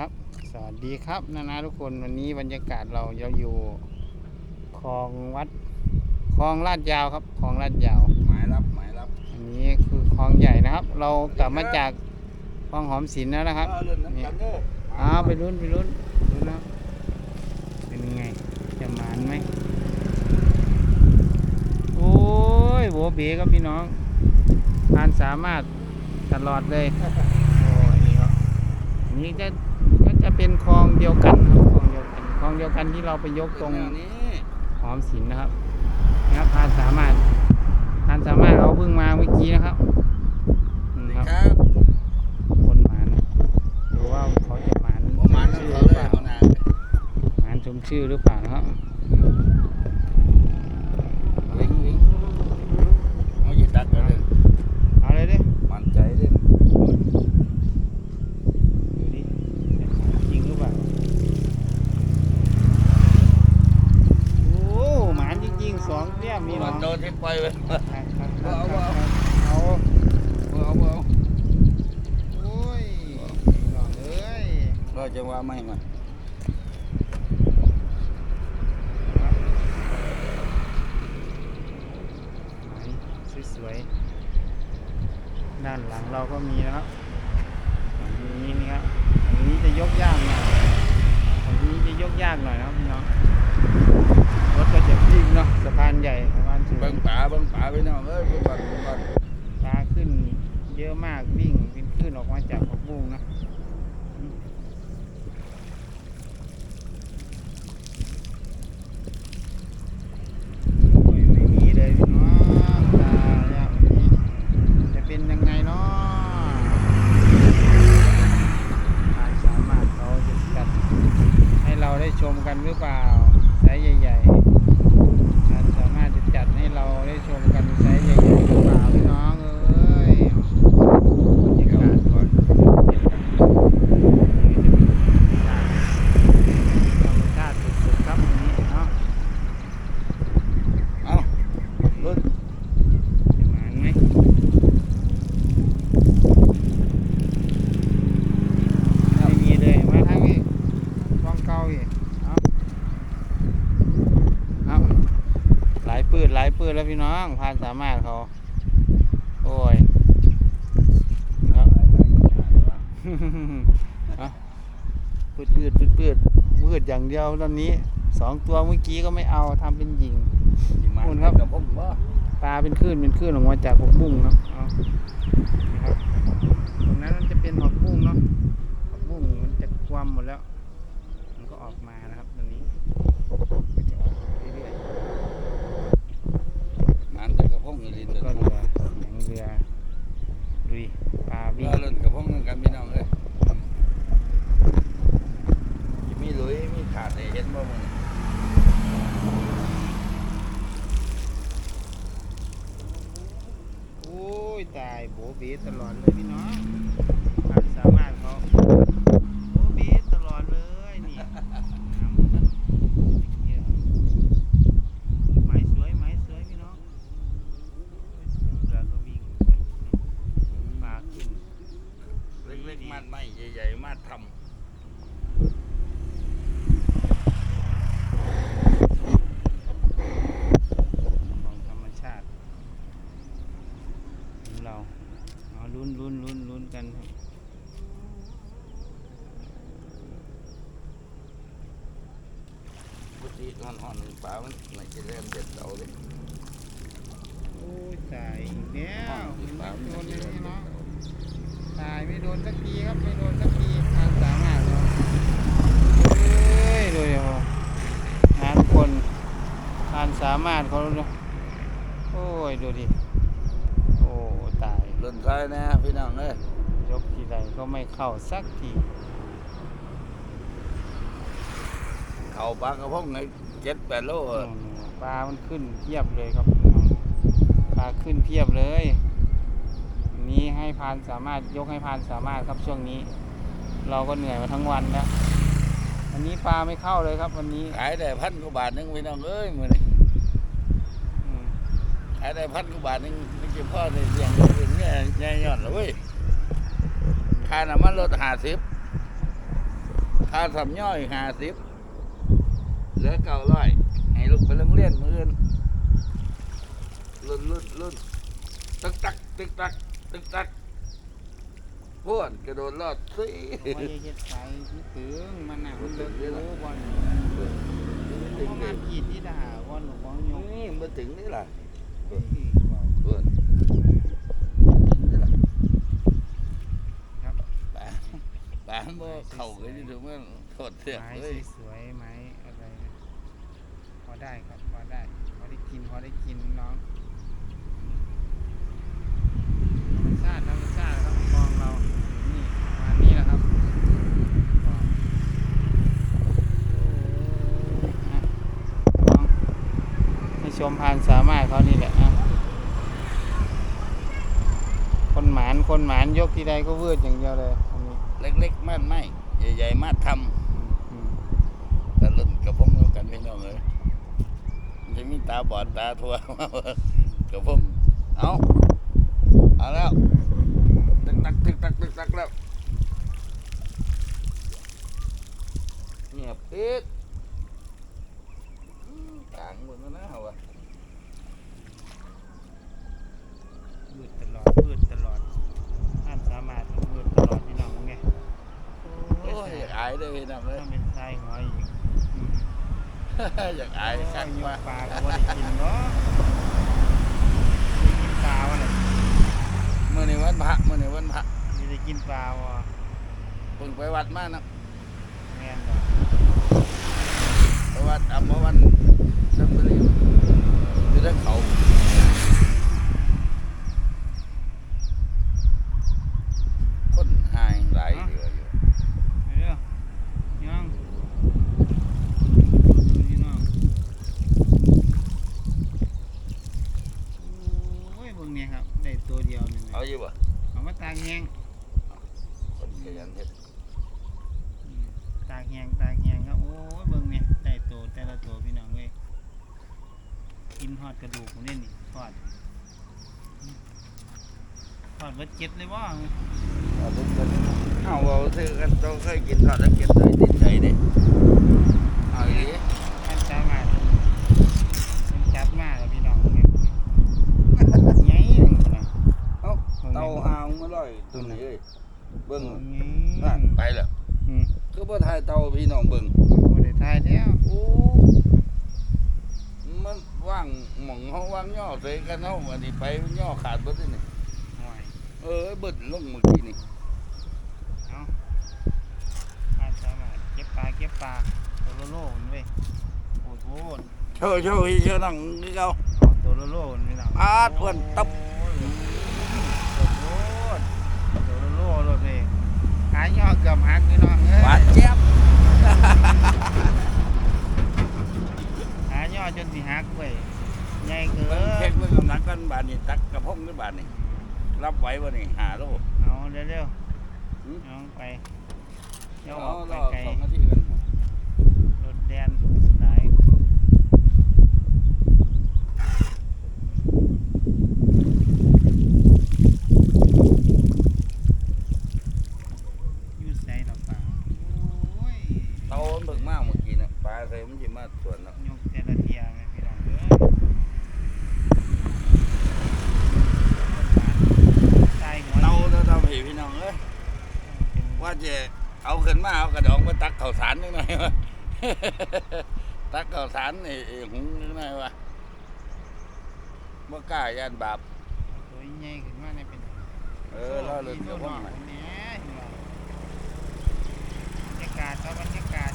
ครับ สวัสดีครับนะนะทุกคนวันนี้บรรยากาศเราเราอยู่คลองวัดคลองลาดยาวครับคลองลาดยาวหมายรับหมายรับอันนี้คือคลองใหญ่นะครับ เรากลับมาจากคลองหอมศิลป์แล้วนะครับเออเรื่องนั้นกันเด้ออ้าวไปรุ่นไปรุ่นรุ่นแล้วเป็นไงจะหมานไหมโอ้ยโหเบ๋ครับพี่น้องทานสามารถตลอดเลยโอ้ยนี่ครับอันนี้จะก็ จะเป็นคลองเดียวกันครับคลองเดียวกันคลองเดียวกันที่เราไปยกตรงเรื่องนี้หอมศิลป์นะครับนะครับทานสามารถทานสามารถเราเพิ่งมาเมื่อกี้นะครับนี่ครับครับคนหมานดูว่าเขาจะหมานประมาณนั้นชื่อเขาหรือเลเปยล่าเขานาหมานชมชื่อหรือเปล่านะครับ วิ่งวิ่งเขาหยิบดักกันเลย เอาเลยดิ มั่นใจเด่น ดูดิจะหมานจริงหรือเปล่าโอ้หมานจริงๆสองเตี้ยมมี มี หรอ มันโดนที่ปล่อยไป ครับครับครับ เอาเอา เอา เอาเอา โอ้ยพี่น้องเอ้ย เราจะว่าไม่มา หมายสวยๆ ด้านหลังเราก็มีนะครับฝั่งนี้นี่ครับฝั่งนี้จะยกยากหน่อยฝั่งนี้จะยกยากหน่อยนะครับพี่น้องรถก็จะวิ่งเนาะสะพานใหญ่สะพานสูงเบิ่งป่าเบิ่งป่าไปน้องเอ้ยเบิ่งก่อนเบิ่งก่อนปลาขึ้นเยอะมากวิ่งเป็นขึ้นออกมาจากผักบุ้งนะโอ้ยไม่มีเลยพี่น้องตายแล้ววันนี้จะเป็นยังไงเนาะทางสามารถเขาจะจัดให้เราได้ชมกันหรือเปล่าไซส์ใหญ่ๆทางสามารถจะจัดให้เราได้ชมกันไซส์ใหญ่ๆหรือเปล่าพี่น้องเอ้ยบรรยากาศก่อนธรรมชาติสุดๆครับวันนี้เนาะ เอาลุ้น จะหมานไหมไม่มีเลย มาทางนี้ฟองเก่าอีกเอาเอา หลายปืดหลายปืดแล้วพี่น้องพานสามารถเขา โอ้ยครับเอาปืดปืดปืดปืดปืดอย่างเดียวตอนนี้สองตัวเมื่อกี้ก็ไม่เอาทำเป็นหญิงสิมาคุณครับกับผมบ่ปลาเป็นคลื่นเป็นคลื่นออกมาจากผักบุ้งครับเอานี่ครับตรงนั้นมันจะเป็นผักบุ้งเนาะผักบุ้งมันจะความหมดแล้ว มันก็ออกมานะครับตอนนี้มันจะออกเรื่อย มันแต่กับผมนี่ ๆ เด้ ก็ อ เรือหนังเรือดุยปลาวิ่ง เออเล่นกับผมนั่นกันพี่น้องเอ้ยมีหลุยมีขาดให้เห็นบ่มึง โอ้ย ตายโบเบตลอดเลยพี่น้องความสามารถเขาโบเบตลอดเลยนี่น้ำเนี่ยไม้สวยไม้สวยพี่น้องเรือก็วิ่งกันปลาขึ้น เล็กๆมัดไม้ใหญ่ๆมัดทำ ของธรรมชาติของเราเอาลุ้นลุ้นลุ้นลุ้นกันครับ พุทธิห่อนๆป่ามันไม่จะเล่นเด็ดเอาเลยโอ้ยตายอีกแล้วป่ามันโดไม่นจะเลยเล่นพี่เด็น้องดเอาตายไม่โดนสักทีครับไม่โดนสักทีทางสามารถเราเฮ้ยดูดิโอหาทุกคนทานสามารถเขาดูโอ้ยดูดิโอ้ตายเล่นท้ายนะพี่น้องเอ้ยยกทีไรก็ไม่เข้าสักที เข่าปลากระพงไง เจ็ดแปดโลอือะมปลา มันขึ้นเพียบเลยครับพี่น้องปลาขึ้นเพียบเลยอันนี้ให้พานสามารถยกให้พานสามารถครับช่วงนี้ เราก็เหนื่อยมาทั้งวันแล้ววันนี้ปลาไม่เข้าเลยครับ วันนี้ขายได้พันกว่าบาทหนึงพี่น้องเอ้ยมื้อนี้อืมขายได้พันกว่าบาทหนึงไม่ใช่พ่อได้เลี้ยงลูกเลี้ยงเมียใหญ่ย้อนแล้วเว้ยค่าน้ำมันลดห้าสิบค่าสำย่อยห้าสิบ เหลือเก้าร้อยให้ลูกไปโรงเรียนมื้ออื่นรุ่นรุ่นรุ่นตึกตักตึกตักตึกตักพวดกระโดดรอดสิว่าจะเฮ็ดไปที่ถึงมันน่ะมันเลิกรู้บ่นถึงประมาณกี่ที่ด่าบ่นของยกนี่มาถึงนี่ล่ะเฮ้ยเว้าพวดครับปาปาบ่เข้ากันที่ถึงมันโทษเสียไม้เลย สวยๆไม้อะไรนะพอ ได้ครับพอได้พอได้กินพอได้กินน้องธรรมชาติธรรมชาติครับมองเรานี่ประมาณนี้แหละครับมองอะน้องให้ชมพานสามารถเขานี่แหละอะคนหมานคนหมานยกที่ใดก็เวืดอย่างเดียวเลยอันนี้เล็กๆมันไม่ใหญ่ๆมาทำ อืมอืม แต่รุ่นกับผมเหมือนกันพี่น้องเลยมัน จะมีตาบอดตาทั่วมาเว้ยกับผมเอาเอาแล้วตึกตักตึกตักตึกตักแล้วเงียบปิดอืมต่างหมดแล้วนะเหรอวะวืดตลอดวืดตลอดท่านสามารถวืดตลอดพี่น้องไงโอ้ยอยากอายเลยพี่น้องเลยถ้าเป็นทรายหัวอีกอืม อยากอายคักโอ้ยว่าปลาก็บ่ได้กินเนาะได้กินปลาวะเนี่ยเมื่อในวันพระเมื่อในวันพระไม่ได้กินปลาวะเพิ่งไปวัดมานะแม่นบ่ไปวัดอัมพวันสัมปรีอยู่ด้านเขา คนหายหลายเดืออยู่ เด้อพี่น้องพี่น้องโอ้ยเบิ่งเนี่ยครับได้ตัวเดียวนี่นะ เอาอยู่บ่ เอามาตากแห้ง คนขยันเฮ็ด อืมตากแห้งตากแห้งครับโอ้ยเบิ่งเนี่ยได้ตัวแต่ละตัวพี่น้องเว้ยกินทอดกระดูกผมเนี่ยนี่ทอดอืมทอดเบิดเจ็ดเลยว่าเอาทุกคนเอาเอาซื้อกันต้องเคยกินทอดแล้วเก็บเลยติดใจเด้เอาอีหลีท่านจ้ามาท่านจับมาแล้วพี่น้องเนี่ยใหญ่หนึ่งนะเอ้าเตาหางมาลอยตัวนี้เอ้ยเบิ่งนั่นั่นนไปแล้ว อืม คือบ่ถ่ายเตาพี่น้องเบิ่งโอ้ได้ทายแล้วโอ้มันว่างหม่องเฮาว่างย่อใส่กันเฮาอันนี้ไปย่อขาดเบิดเลยนี่ห่วยเออเบิดลงเมื่อกี้นี่เอาท่านจ้ามาเก็บปลาเก็บปลาตัวโลโล่มันเว้ยโอ้โหโชว์โชว์พี่เชื่อน้องคือเก่าเอาตัวโลโล่มันพี่น้องปาดเพิ่นตับ โอ้โหตัวโลโล่รถเลยขา ยย่อเกือบหักพี่น้องเอ้ยหวานเจี๊ยบขายย่อจนสิหักเว้ยใหญ่เกิเบิ่งเช็นคเบิ่งกำลังกันบาดนี้ตักกระพงหรือบาดนี้รับไหว้บ่นี่5โลเอาเร็วหืมๆเอาไปเดี๋ยวเอาออกไปรอไกลสองนาทีกันรถแดนหลายอยู่ไสดอกป่าโอ้ย เตามันเบิ่งมากเมื่อกี้น่ะปลาใส่มันสิมาสวนเนาะ ยกแต่ละเทียแม่พี่น้องเอ้ยตายหัว เตาเตาเตาพี่พี่น้องเอ้ย เป็นว่าจะเอาขึ้นมาเอากระดองมาตักข้าวสารนิดหน่อยวะตักข้าวสารนี่หุงนิดหน่อยวะบ่กล้าย่านบาปตัวใหญ่ขึ้นมาเนี่ยเป็นเออรอเรื่องเดี๋ยวผมหให้เนี่ยบรรยากาศก็บรรยากาศ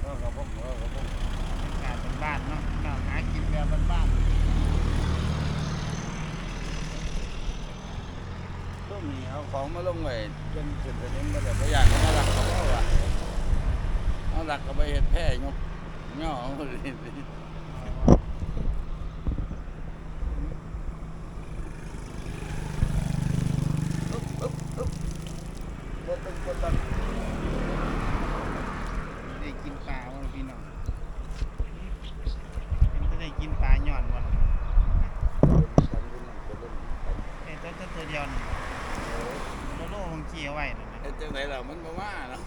เออครับผมเออครับผมบรรยากาศเป็นบ้านเนาะเราหากินแบบบ้านช่วง นี่เอาของมาลงไว้จนจุดนี้มาแต่บ่อยากเขามาลักเขาเอาว่ะเอาลักก็ไปเห็ดแพร่ยกย่อเอาเลย อึ๊บอึ๊บอึ๊บบ่ตึงบ่ตัน ๆได้กินปลาวะพี่น้องเป็นก็ได้กินปลาหย่อนวะไอ้ตัวตัว ตัวเดียวนี่โลโลของเกี่ยวไว้นั่นนะเฮ็ดจังไดล่ะมันบ่มาเนาะ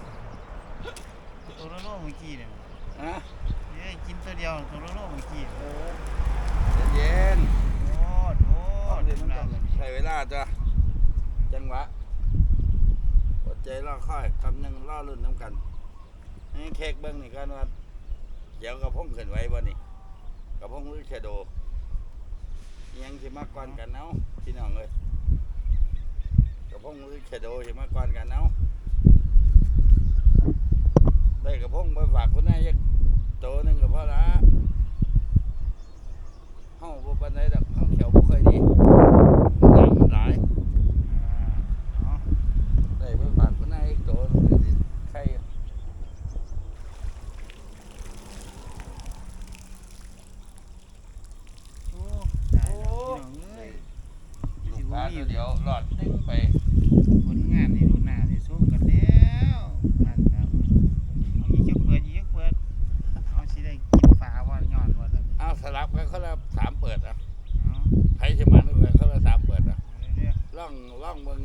ตัวละโลเมื่อกี้เนี่ยฮะเอ้ยกินตัวเดียวตัวละโลเมื่อกี้เออเย็นโอ้โหๆเดี๋เดี๋ยยววมัมันนต้ต้อองงใช้เวลาจ้ะจังหวะอดใจรอค่อยคำหนึ่งรอรุ่นน้ำกันให้เค้กเบิ้งนี่กันว่าเดี๋ยวกระพงขึ้นไว้บ่นี่กระพงหรือแชโดอิหยังสิมากกว่ากันเนาะพี่น้องเอ้ย กระพงมือแชโดเห็นมากกว่ากันเนาะได้กระพงไปฝากคุณนายยักโตหนึงกับพ่อละเฮาบ่ปานใดดอกเฮาเขียวบ่ค่อยดีน้ำมันหลาย เนาะ ได้ไปฝากคุณนายอีกโตวหนึงสิใคร โอ้ตายแล้วพี่น้องเอ้ย ลูกปลาตัวเดียวหลอดนึงไป ผลงานนี่ดูหน้าได้สู้กันแล้วบ้านครับเอาอีกจักเปิดอีกจักเปิดเอาสิได้กินฟ้าว่าย้อนว่าซั่น เอาสลับกันคนละสามเปิดอะ เอา ไผสิมันกันคนละสามเปิดอะ เอาเรื่อย ล่องล่องเบิ่ง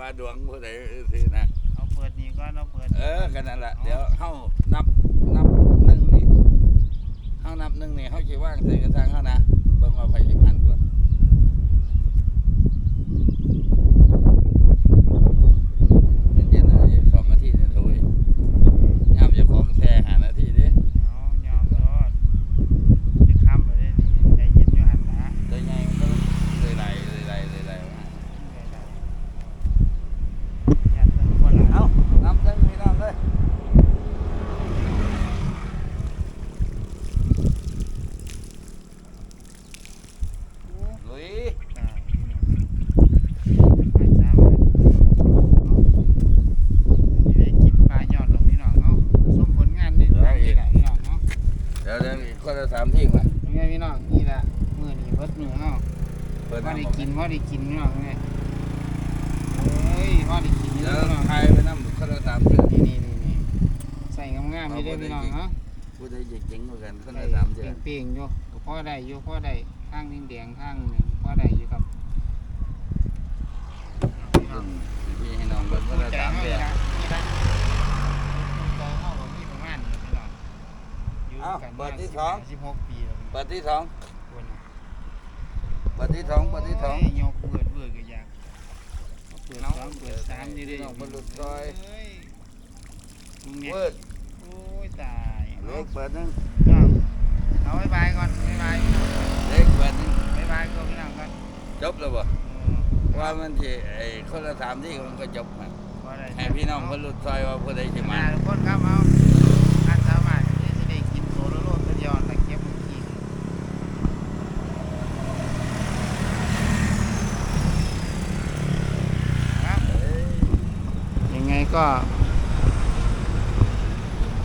ว่า ดวงผู้ใดสินะๆเอาเปิดนี่ก่อนเอาเปิดเออกันนั่นแหละเดี๋ยวเฮานับนับหนึ่งนี่เฮานับหนึ่งนี่เฮาสิว่างใส่กระทางเฮานะเบิ่งว่าไผสิมันก่อนเย็นๆนะอีกสองนาทีเนี่ยโถ่ยามเจะของแช่หานาทีดิ เอายอมรอดจะค้ำไปได้นี่ใจเย็นอยู่หันละ ได้ไงมันก็เลยไหลเลยไหลเลยไหลมา อย่าตึงบ่ล่ะ เอานับหนึ่งพี่น้องเลย ลุย ตายพี่น้องไปตามเลยเอาสิได้กินปลายอดหรอกพี่น้องเอาส้มผลงานนี่ทางนี่แหละพี่น้องเนาะ เดี๋ยวเดี๋ยวอีกคนละสามที่มา ยังไงพี่น้องนี่แหละมื้อนี้เบิดมื้อเฮา เปิดพอน้ำได้ออกกินพอได้กินพี่น้องเนี่ยเฮ้ยพอได้กินเดี๋ยวพี่น้องทายไปน้ำคนละสามที่นี่นี่นี่นี่ใส่งามๆนี่เด้อพี่น้องเนาะผู้ใดจะเจ๋งกว่ากันคนใส่ละสามที่เปรี้ยงๆอยู่ก็พอได้อยู่พอได้ข้างแดงๆข้างหนึงพอได้อยู่ครับพี่น้องพี่ให้น้องเปิดคนละใจสามเฮาที่นี่ล่ะนี่ล่ะใจเฮาก็มีประมาณนี้พี่น้องอยู่กันมา16ปีแล้วเปิดที่สองคนเปิดที่สองเปิดที่สองโยยกเบิดเบิดก็อยากเปิดสองเปิดสามนี่เด้น้องมันหลุดซอยเฮ้ยมึงเนี่ยเปิดโอ้ยตายเล็เอากเปิดหนึงเอาเอาบายบายก่อนบายบายเล็กเปิดหนึงบายบายก็พี่น้องก่อนจบแล้วบ่เออว่ามันที่ไอ้คนละสามที่มันก็จบมาบ่ได้ให้พี่น้องคนหลุดซอยว่าผู้ใดจะมามาทุกคนครับเอาอันสามารถที่จะได้กินโซโลโลตัวเดียวตะเกียบเมื่อกี้ครับ เอ้ย ยังไง ก็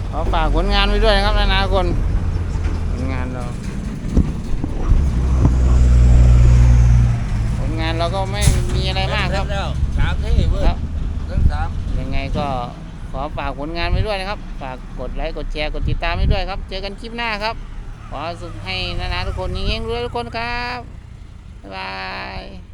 ขอฝากผลงานไว้ด้วยนะครับนานาคนผลงานเรา ผลงานเราก็ไม่มีอะไรมากครับเสจแล้วสามที่เว้ยครับเรื่องสามยังไงก็ขอฝากผลงานไว้ด้วยนะครับ ฝากกดไลค์กดแชร์กดติดตามไว้ด้วยครับ เจอกันคลิปหน้าครับ ขอสุขให้นานาทุกคนเงี้ยงๆรวยทุกคนครับบ๊ายบาย